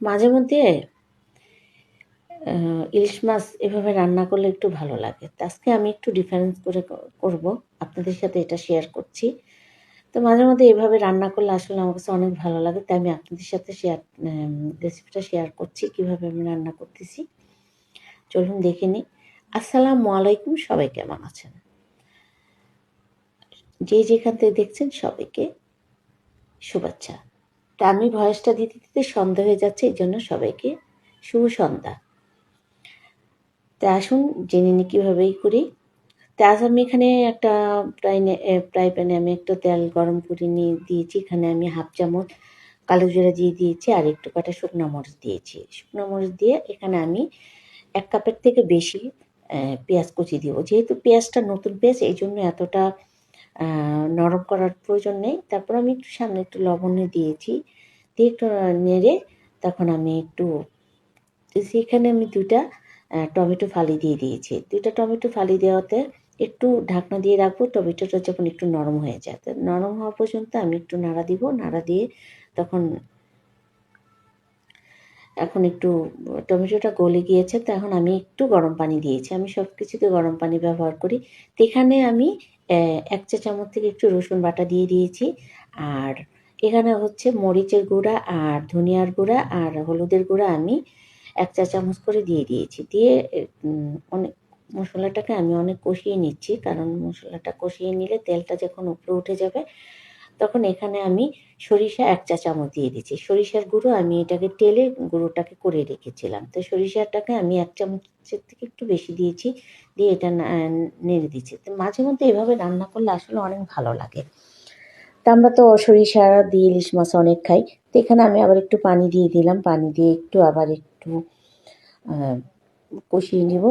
মাঝে মধ্যে ইলিশ মাছ এভাবে রান্না করলে একটু ভালো লাগে। আজকে আমি একটু ডিফারেন্স করে করব। আপনাদের সাথে এটা শেয়ার করছি। তো মাঝে মধ্যে এভাবে রান্না করলে আসলে আমার কাছে অনেক ভালো লাগে। তাই আমি আপনাদের সাথে শেয়ার রেসিপিটা শেয়ার করছি, কীভাবে আমি রান্না করতেছি। চলুন দেখে নিই। আসসালামু আলাইকুম, সবাই কেমন আছেন? যে যেখান থেকে দেখছেন সবাইকে শুভেচ্ছা। তা আমি ভয়েসটা দিতে দিতে সন্ধ্যা হয়ে যাচ্ছে, এই জন্য সবাইকে শুভ সন্ধ্যা। তা আসুন, জেনে নিই কীভাবেই করি। তা আজ আমি এখানে একটা প্রায় ফ্রাই প্যানে আমি একটা তেল গরম করে নিয়ে দিয়েছি। এখানে আমি হাফ চামচ কালো জিরা দিয়ে দিয়েছি আর একটু কাটা শুকনো মরিচ দিয়েছি। শুকনো মরিচ দিয়ে এখানে আমি এক কাপের থেকে বেশি পেঁয়াজ কুচি দিব। যেহেতু পেঁয়াজটা নতুন পেঁয়াজ, এই জন্য এতটা নরম করার প্রয়োজন নেই। তারপর আমি একটু সামনে একটু লবণ দিয়েছি। দিয়ে একটু নেড়ে তখন আমি একটু সেখানে আমি আহ, টমেটো ফালি দিয়ে দিয়েছি। দুইটা টমেটো ফালি দেওয়াতে একটু ঢাকনা দিয়ে রাখব। টমেটোটা যখন একটু নরম হয়ে যায় নরম হওয়া পর্যন্ত আমি একটু নাড়া দিব। নাড়া দিয়ে তখন এখন একটু টমেটোটা গলে গিয়েছে। তো এখন আমি একটু গরম পানি দিয়েছি। আমি সব কিছুতে গরম পানি ব্যবহার করি। তো এখানে আমি এক চা চামচ থেকে একটু রসুন বাটা দিয়ে দিয়েছি। আর এখানে হচ্ছে মরিচের গুঁড়া আর ধনিয়ার গুঁড়া আর হলুদের গুঁড়া আমি এক চা চামচ করে দিয়ে দিয়েছি। দিয়ে অনেক মশলাটাকে আমি অনেক কষিয়ে নিচ্ছি, কারণ মশলাটা কষিয়ে নিলে তেলটা যখন উপরে উঠে যাবে তখন এখানে আমি সরিষা এক চা চামচ দিয়ে দিচ্ছি সরিষার গুঁড়ো আমি এটাকে তেলে গুঁড়োটাকে করে রেখেছিলাম। তো সরিষাটাকে আমি এক চামচের থেকে একটু বেশি দিয়েছি, দিয়ে এটা নেড়ে দিচ্ছি তো মাঝে মধ্যে এভাবে রান্না করলে আসলে অনেক ভালো লাগে। তা আমরা তো সরিষা, দিয়ে ইলিশ মাছ অনেক খাই। তো এখানে আমি আবার একটু পানি দিয়ে দিলাম। পানি দিয়ে একটু আবার একটু কষিয়ে নিব।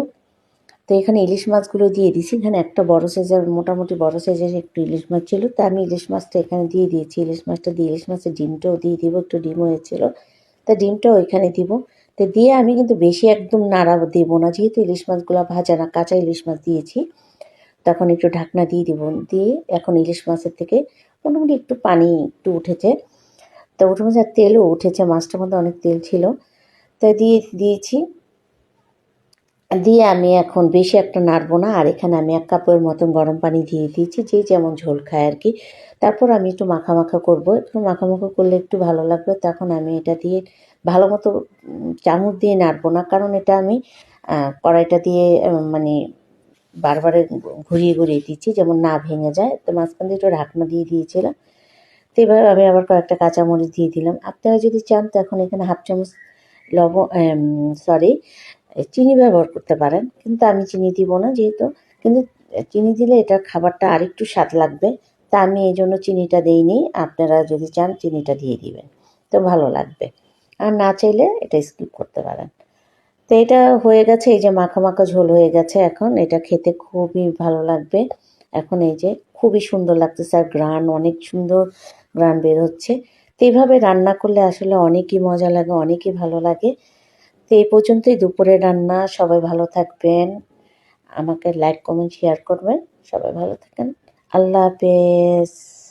তো এখানে ইলিশ মাছগুলো দিয়ে দিছি এখানে একটা বড় সাইজের মোটামুটি বড় সাইজের একটু ইলিশ মাছ ছিল। তা আমি ইলিশ মাছটা এখানে দিয়ে দিয়েছি। ইলিশ মাছটা দিয়ে ইলিশ মাছের ডিমটাও দিয়ে দিব, একটু ডিম হয়েছিল। তা ডিমটাও এখানে দিব। তো দিয়ে আমি কিন্তু বেশি একদম নাড়া দেব না। যেহেতু ইলিশ মাছগুলো ভাজা না, কাঁচা ইলিশ মাছ দিয়েছি। তখন একটু ঢাকনা দিয়ে দিব। দিয়ে এখন ইলিশ মাছের থেকে মোটামুটি একটু পানি একটু উঠেছে। তো উঠে মাছ আর তেলও উঠেছে, মাছটার মধ্যে অনেক তেল ছিল। তো দিয়ে দিয়েছি। দিয়ে আমি এখন বেশি একটা নাড়বো না, আর এখানে আমি এক কাপের মতন গরম পানি দিয়ে দিয়েছি, যে যেমন ঝোল খায় আর কি। তারপর আমি একটু মাখা মাখা করব, একটু মাখা মাখা করলে একটু ভালো লাগবে, তখন আমি এটা দিয়ে ভালো মতো চামচ দিয়ে নাড়বো না, কারণ এটা আমি কড়াইটা দিয়ে মানে বারবার ঘুরিয়ে ঘুরিয়ে দিচ্ছি, যেমন না ভেঙে যায়। তো মাঝখান দিয়ে একটু ঢাকনা দিয়ে দিয়েছিলাম। তো এবার আমি আবার কয়েকটা কাঁচামরিচ দিয়ে দিলাম। আপনারা যদি চান, তো এখন এখানে হাফ চামচ লবণ সরি চিনি ব্যবহার করতে পারেন, কিন্তু আমি চিনি দিব না যেহেতু, কিন্তু চিনি দিলে এটার খাবারটা আরেকটু স্বাদ লাগবে, তা আমি এই জন্য চিনিটা দিইনি, আপনারা যদি চান চিনিটা দিয়ে দিবেন, তো ভালো লাগবে। আর না চাইলে এটা স্কিপ করতে পারেন। তো এটা হয়ে গেছে, এই যে মাখা মাখা ঝোল হয়ে গেছে এখন, এটা খেতে খুবই ভালো লাগবে। এখন এই যে খুবই সুন্দর লাগতেছে আর গ্রান অনেক সুন্দর গ্রান বের হচ্ছে। তো এইভাবে রান্না করলে আসলে অনেকই মজা লাগে, অনেকই ভালো লাগে। তো এই পর্যন্তই। দুপুরে রান্না, সবাই ভালো থাকবেন। আমাকে লাইক কমেন্ট শেয়ার করবেন। সবাই ভালো থাকেন। আল্লাহ হাফেজ।